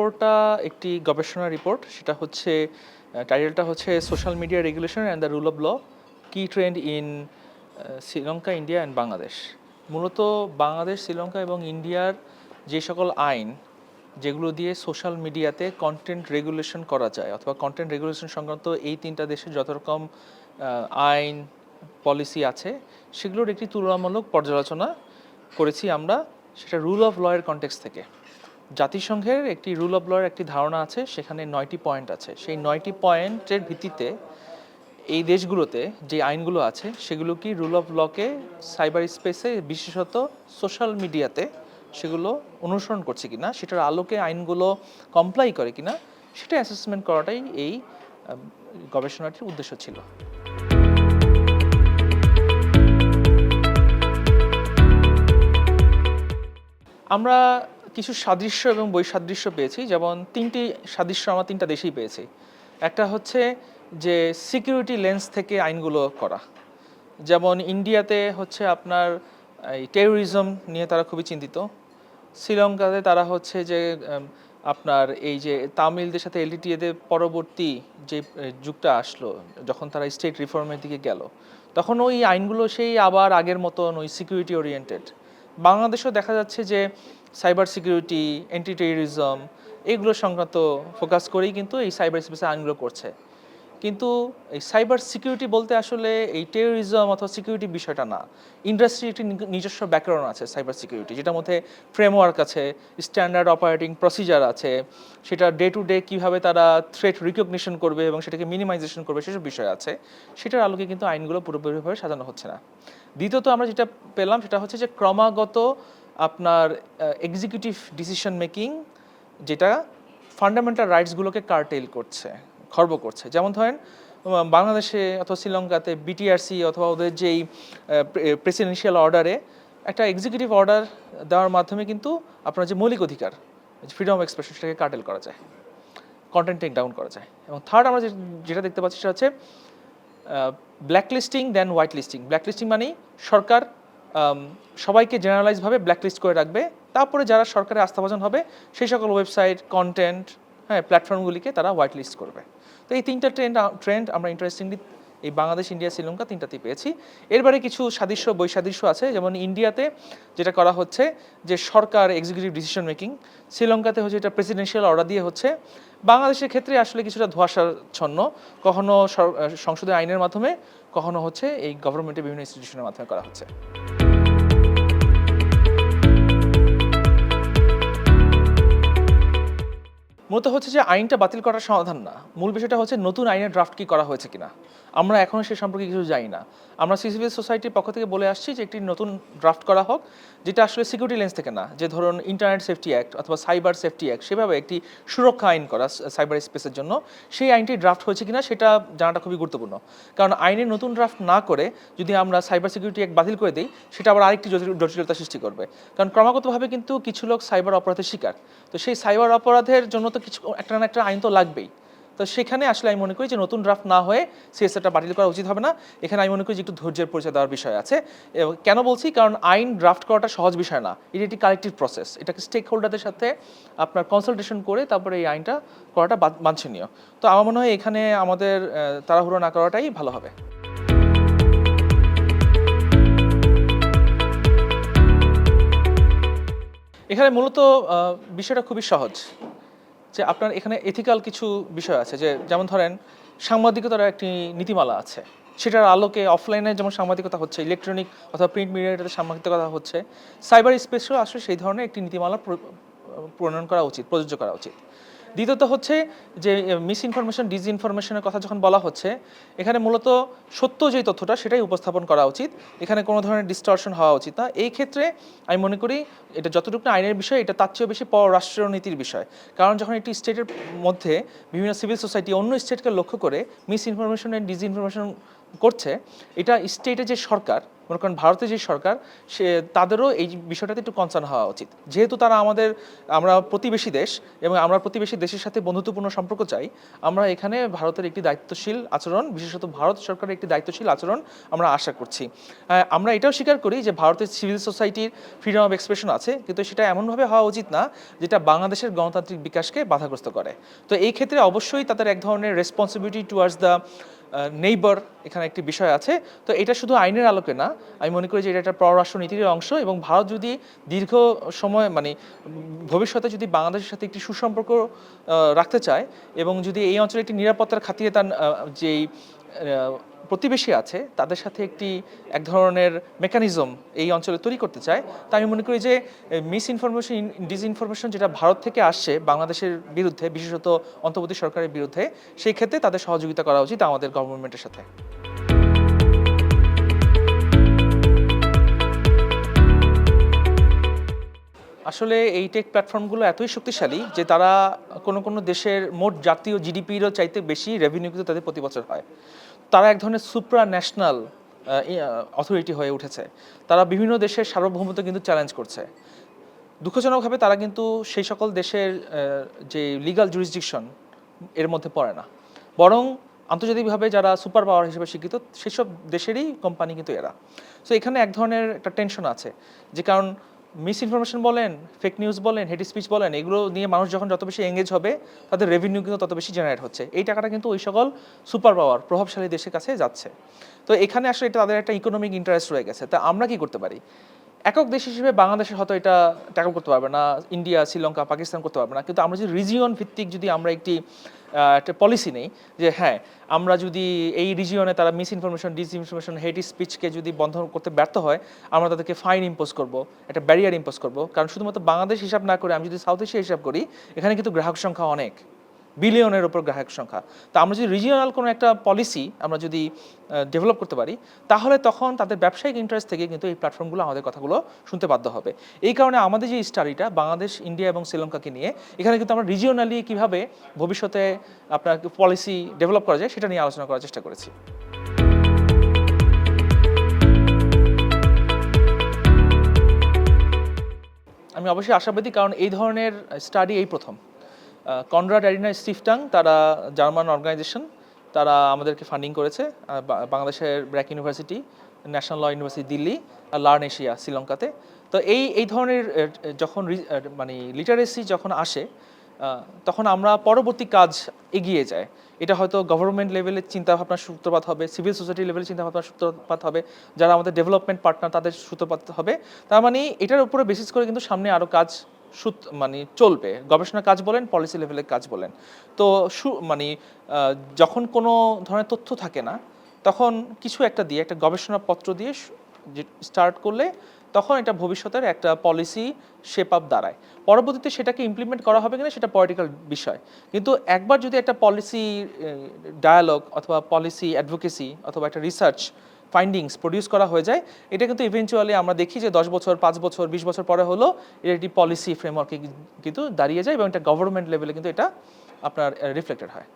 রিপোর্টটা একটি গবেষণা রিপোর্ট সেটা হচ্ছে টাইটেলটা হচ্ছে social media regulation and the rule of law key trend in Sri Lanka India and Bangladesh মূলত বাংলাদেশ শ্রীলঙ্কা এবং ইন্ডিয়ার যে সকল আইন, যেগুলো দিয়ে সোশ্যাল মিডিয়াতে কন্টেন্ট রেগুলেশন করা যায়, অথবা কন্টেন্ট রেগুলেশন সংক্রান্ত এই তিনটা দেশের যত রকম আইন পলিসি আছে, সেগুলোর একটি তুলনামূলক পর্যালোচনা করেছি আমরা, সেটা রুল অফ লয়ের কনটেক্স থেকে। জাতিসংঘের একটি রুল অফ লয়ের একটি ধারণা আছে, সেখানে নয়টি পয়েন্ট আছে। সেই নয়টি পয়েন্টের ভিত্তিতে এই দেশগুলোতে যে আইনগুলো আছে, সেগুলো কি রুল অফ লকে সাইবার স্পেসে বিশেষত সোশ্যাল মিডিয়াতে সেগুলো অনুসরণ করছে কিনা, সেটার আলোকে আইনগুলো কমপ্লাই করে কিনা, সেটা অ্যাসেসমেন্ট করাটাই এই গবেষণাটির উদ্দেশ্য ছিল। আমরা কিছু সাদৃশ্য এবং বৈসাদৃশ্য পেয়েছি। যেমন তিনটি সাদৃশ্য আমরা তিনটা দেশেই পেয়েছি। একটা হচ্ছে যে সিকিউরিটি লেন্স থেকে আইনগুলো করা। যেমন ইন্ডিয়াতে হচ্ছে আপনার এই টেরোরিজম নিয়ে তারা খুবই চিন্তিত। শ্রীলঙ্কাতে তারা হচ্ছে যে আপনার এই যে তামিলদের সাথে এলটিটিএদের পরবর্তী যে যুগটা আসলো, যখন তারা স্টেট রিফর্মের দিকে গেল, তখন ওই আইনগুলো সেই আবার আগের মতন ওই সিকিউরিটি ওরিয়েন্টেড বাংলাদেশেও দেখা যাচ্ছে যে সাইবার সিকিউরিটি অ্যান্টি টেরোরিজম এগুলো সংক্রান্ত ফোকাস করেই কিন্তু এই সাইবার স্পেসে আইনগুলো করছে। কিন্তু এই সাইবার সিকিউরিটি বলতে আসলে এই টেরোরিজম অথবা সিকিউরিটি বিষয়টা না। ইন্ডাস্ট্রি একটি নিজস্ব ব্যাকরণ আছে সাইবার সিকিউরিটি যেটার মধ্যে ফ্রেমওয়ার্ক আছে স্ট্যান্ডার্ড অপারেটিং প্রসিজার আছে, সেটা ডে টু ডে কীভাবে তারা থ্রেট রিকগনিশন করবে এবং সেটাকে মিনিমাইজেশন করবে সেসব বিষয় আছে। সেটার আলোকে কিন্তু আইনগুলো পুরোপুরিভাবে সাজানো হচ্ছে না। দ্বিতীয়ত আমরা যেটা পেলাম সেটা হচ্ছে যে ক্রমাগত আপনার এক্সিকিউটিভ ডিসিশন মেকিং যেটা ফান্ডামেন্টাল রাইটসগুলোকে কার্টেল করছে, খর্ব করছে। যেমন ধরেন বাংলাদেশে অথবা শ্রীলঙ্কাতে বিটিআরসি অথবা ওদের যেই প্রেসিডেন্সিয়াল অর্ডারে একটা এক্সিকিউটিভ অর্ডার দেওয়ার মাধ্যমে কিন্তু আপনার যে মৌলিক অধিকার ফ্রিডম অফ এক্সপ্রেশন সেটাকে কার্টেল করা যায় কন্টেন্ট টেক ডাউন করা যায়। এবং থার্ড আমরা যেটা দেখতে পাচ্ছি সেটা হচ্ছে blacklisting then whitelisting blacklisting মানেই সরকার সবাইকে জেনারেলাইজভাবে ব্ল্যাক লিস্ট করে রাখবে। তারপরে যারা সরকারের আস্থাভাজন হবে, সেই সকল ওয়েবসাইট কন্টেন্ট হ্যাঁ প্ল্যাটফর্মগুলিকে তারা হোয়াইট লিস্ট করবে। তো এই তিনটা ট্রেন্ড ট্রেন্ড আমরা ইন্টারেস্টিংলি এই বাংলাদেশ, ইন্ডিয়া, শ্রীলঙ্কা তিনটাতেই পেয়েছি। এরবারে কিছু সাদৃশ্য, বৈসাদৃশ্য আছে। যেমন ইন্ডিয়াতে যেটা করা হচ্ছে যে সরকার এক্সিকিউটিভ ডিসিশন মেকিং শ্রীলঙ্কাতে হচ্ছে এটা প্রেসিডেন্সিয়াল অর্ডার দিয়ে হচ্ছে। বাংলাদেশের ক্ষেত্রে আসলে কিছুটা ধোঁয়াশাচ্ছন্ন। কখনো সংসদের আইনের মাধ্যমে, কখনো হচ্ছে এই গভর্নমেন্টের বিভিন্ন ইনস্টিটিউশনের মাধ্যমে করা হচ্ছে। মূলত হচ্ছে যে আইনটা বাতিল করার সমাধান না। মূল বিষয়টা হচ্ছে নতুন আইনের ড্রাফট কি করা হয়েছে কিনা। আমরা এখনও সে সম্পর্কে কিছু জানি না। আমরা সিসিবিএস সোসাইটির পক্ষ থেকে বলে আসছি যে একটি নতুন ড্রাফট করা হোক, যেটা আসলে সিকিউরিটি লেন্স থেকে না, যে ধরুন ইন্টারনেট সেফটি অ্যাক্ট অথবা সাইবার সেফটি অ্যাক্ট সেভাবে একটি সুরক্ষা আইন করা সাইবার স্পেসের জন্য, সেই আইনটি ড্রাফট হয়েছে কিনা সেটা জানাটা খুবই গুরুত্বপূর্ণ। কারণ আইনের নতুন ড্রাফট না করে যদি আমরা সাইবার সিকিউরিটি অ্যাক্ট বাতিল করে দিই, সেটা আবার আরেকটি জটিল- জটিলতা সৃষ্টি করবে। কারণ ক্রমাগতভাবে কিন্তু কিছু লোক সাইবার অপরাধের শিকার। তো সেই সাইবার অপরাধের জন্য তো কিছু একটা না একটা আইন তো লাগবেই। তো সেখানে আসলে আমি মনে করি যে নতুন ড্রাফট না হয়ে সিএসআরটা বাতিল করা উচিত হবে না। এখানে আমি মনে করি যে একটু ধৈর্যের পরিচয় দেওয়ার বিষয় আছে। এবং কেন বলছি? কারণ আইন ড্রাফট করাটা সহজ বিষয় না। এটি একটি কালেক্টিভ প্রসেস এটাকে স্টেক হোল্ডারদের সাথে আপনার কনসালটেশন করে তারপরে এই আইনটা করাটা বাঞ্ছনীয়। তো আমার মনে হয় এখানে আমাদের তাড়াহুড়ো না করাটাই ভালো হবে। এখানে মূলত বিষয়টা খুবই সহজ। যে আপনার এখানে এথিক্যাল কিছু বিষয় আছে, যে যেমন ধরেন সাংবাদিকতার একটি নীতিমালা আছে, সেটার আলোকে অফলাইনে যেমন সাংবাদিকতা হচ্ছে ইলেকট্রনিক অথবা প্রিন্ট মিডিয়াতে সাংবাদিকতা হচ্ছে সাইবার স্পেসেও আসলে সেই ধরনের একটি নীতিমালা প্রণয়ন করা উচিত, প্রযোজ্য করা উচিত। দ্বিতীয়ত হচ্ছে যে মিস ইনফরমেশন ডিজ ইনফরমেশনের কথা যখন বলা হচ্ছে, এখানে মূলত সত্য যেই তথ্যটা সেটাই উপস্থাপন করা উচিত। এখানে কোনো ধরনের ডিস্টর্শন হওয়া উচিত না। এই ক্ষেত্রে আমি মনে করি এটা যতটুকু না আইনের বিষয়, এটা তার চেয়েও বেশি পররাষ্ট্রীয় নীতির বিষয়। কারণ যখন একটি স্টেটের মধ্যে বিভিন্ন সিভিল সোসাইটি অন্য স্টেটকে লক্ষ্য করে misinformation and disinformation করছে এটা স্টেটে যে সরকার মনে করেন ভারতের যে সরকার সে তাদেরও এই বিষয়টাতে একটু কনসার্ন হওয়া উচিত। যেহেতু তারা আমাদের আমরা প্রতিবেশী দেশ এবং আমরা প্রতিবেশী দেশের সাথে বন্ধুত্বপূর্ণ সম্পর্ক চাই আমরা এখানে ভারতের একটি দায়িত্বশীল আচরণ বিশেষত ভারত সরকারের একটি দায়িত্বশীল আচরণ আমরা আশা করছি। আহ, আমরা এটাও স্বীকার করি যে ভারতের সিভিল সোসাইটির ফ্রিডম অফ এক্সপ্রেশন আছে কিন্তু সেটা এমনভাবে হওয়া উচিত না যেটা বাংলাদেশের গণতান্ত্রিক বিকাশকে বাধাগ্রস্ত করে। তো এই ক্ষেত্রে অবশ্যই তাদের এক ধরনের রেসপন্সিবিলিটি টুয়ার্ডস দ্য নেইবার এখানে একটি বিষয় আছে। তো এটা শুধু আইনের আলোকে না, আমি মনে করি যে এটা একটা পররাষ্ট্র নীতির অংশ এবং ভারত যদি দীর্ঘ সময় মানে ভবিষ্যতে যদি বাংলাদেশের সাথে একটি সুসম্পর্ক রাখতে চায় এবং যদি এই অঞ্চলে একটি নিরাপত্তার খাতিরে তার যেই প্রতিবেশী আছে, তাদের সাথে একটি এক ধরনের মেকানিজম এই অঞ্চলে তৈরি করতে চায়। তা আমি মনে করি যে মিস ইনফরমেশন ডিস ইনফরমেশন যেটা ভারত থেকে আসছে বাংলাদেশের বিরুদ্ধে, বিশেষত অন্তর্বর্তী সরকারের বিরুদ্ধে, সেই ক্ষেত্রে তাদের সহযোগিতা করা উচিত আমাদের গভর্নমেন্টের সাথে। আসলে এই টেক প্ল্যাটফর্মগুলো এতই শক্তিশালী যে তারা কোনো কোনো দেশের মোট জাতীয় জিডিপিরও চাইতে বেশি রেভিনিউ কিন্তু তাদের প্রতি বছর হয়। তারা এক ধরনের সুপ্রা ন্যাশনাল অথরিটি হয়ে উঠেছে। তারা বিভিন্ন দেশের সার্বভৌমত্ব কিন্তু চ্যালেঞ্জ করছে। দুঃখজনকভাবে তারা কিন্তু সেই সকল দেশের যে লিগাল জুরিসডিকশন এর মধ্যে পড়ে না। বরং আন্তর্জাতিকভাবে যারা সুপার পাওয়ার হিসেবে স্বীকৃত সেসব দেশেরই কোম্পানি কিন্তু এরা। সো এখানে এক ধরনের একটা টেনশন আছে। যে কারণ মিস ইনফরমেশন বলেন ফেক নিউজ বলেন হেড স্পিচ বলেন, এগুলো নিয়ে মানুষ যখন যত বেশি এঙ্গেজ হবে, তাদের রেভিনিউ কিন্তু তত বেশি জেনারেট হচ্ছে। এই টাকাটা কিন্তু ওই সকল সুপার পাওয়ার প্রভাবশালী দেশের কাছে যাচ্ছে। তো এখানে আসলে এটা তাদের একটা ইকোনমিক ইন্টারেস্ট রয়ে গেছে। তা আমরা কি করতে পারি? একক দেশ হিসেবে বাংলাদেশের হয়তো এটা ট্যাকল করতে পারবে না, ইন্ডিয়া, শ্রীলঙ্কা, পাকিস্তান করতে পারবে না। কিন্তু আমরা যদি রিজিয়ন ভিত্তিক যদি আমরা একটি একটা পলিসি নেই যে হ্যাঁ আমরা যদি এই রিজিয়নে তারা মিস ইনফরমেশন ডিসইনফরমেশন হেট স্পিচকে যদি বন্ধ করতে ব্যর্থ হয়, আমরা তাদেরকে ফাইন ইম্পোজ করব, একটা ব্যারিয়ার ইম্পোজ করব। কারণ শুধুমাত্র বাংলাদেশ হিসাব না করে, আমি যদি সাউথ এশিয়া হিসাব করি, এখানে কিন্তু গ্রাহক সংখ্যা অনেক। বিলিয়নের উপর গ্রাহক সংখ্যা। তো আমরা যদি রিজিওনাল কোনো একটা পলিসি আমরা যদি ডেভেলপ করতে পারি, তাহলে তখন তাদের ব্যবসায়িক ইন্টারেস্ট থেকে কিন্তু এই প্ল্যাটফর্মগুলো আমাদের কথাগুলো শুনতে বাধ্য হবে। এই কারণে আমাদের যে স্টাডিটা বাংলাদেশ ইন্ডিয়া এবং শ্রীলঙ্কাকে নিয়ে, এখানে কিন্তু আমরা রিজিওনালি কীভাবে ভবিষ্যতে আপনার পলিসি ডেভেলপ করা যায় সেটা নিয়ে আলোচনা করার চেষ্টা করেছি। আমি অবশ্যই আশাবাদী কারণ এই ধরনের স্টাডি এই প্রথম। কনরাড অ্যারিনা স্টিফটাং, তারা জার্মান অর্গানাইজেশন, তারা আমাদেরকে ফান্ডিং করেছে বাংলাদেশের BRAC university, national law university Delhi, আর লার্ন এশিয়া শ্রীলঙ্কাতে। তো এই এই ধরনের যখন মানে লিটারেসি যখন আসে তখন আমরা পরবর্তী কাজ এগিয়ে যায় এটা হয়তো গভর্নমেন্ট লেভেলের চিন্তাভাবনার সূত্রপাত হবে সিভিল সোসাইটি লেভেলের চিন্তাভাবনার সূত্রপাত হবে, যারা আমাদের ডেভেলপমেন্ট পার্টনার তাদের সূত্রপাত হবে। তার মানে এটার উপরে বেসিস করে কিন্তু সামনে আরও কাজ মানে চলবে। গবেষণা কাজ বলেন পলিসি লেভেলের কাজ বলেন। তো মানে যখন কোনো ধরনের তথ্য থাকে না, তখন কিছু একটা দিয়ে, একটা গবেষণাপত্র দিয়ে স্টার্ট করলে তখন এটা ভবিষ্যতের একটা পলিসি শেপ আপ দাঁড়ায়। পরবর্তীতে সেটাকে ইমপ্লিমেন্ট করা হবে কিনা, সেটা পলিটিক্যাল বিষয়। কিন্তু একবার যদি একটা পলিসি ডায়ালগ অথবা পলিসি অ্যাডভোকেসি অথবা একটা রিসার্চ ফাইন্ডিংস প্রডিউস করা হয়ে যায়। এটা কিন্তু ইভেন্চুয়ালি আমরা দেখি যে দশ বছর, পাঁচ বছর, বিশ বছর পরে হলো এর একটি পলিসি ফ্রেমওয়ার্কে কিন্তু দাঁড়িয়ে যায় এবং এটা গভর্নমেন্ট লেভেলে কিন্তু এটা আপনার রিফ্লেক্টেড হয়।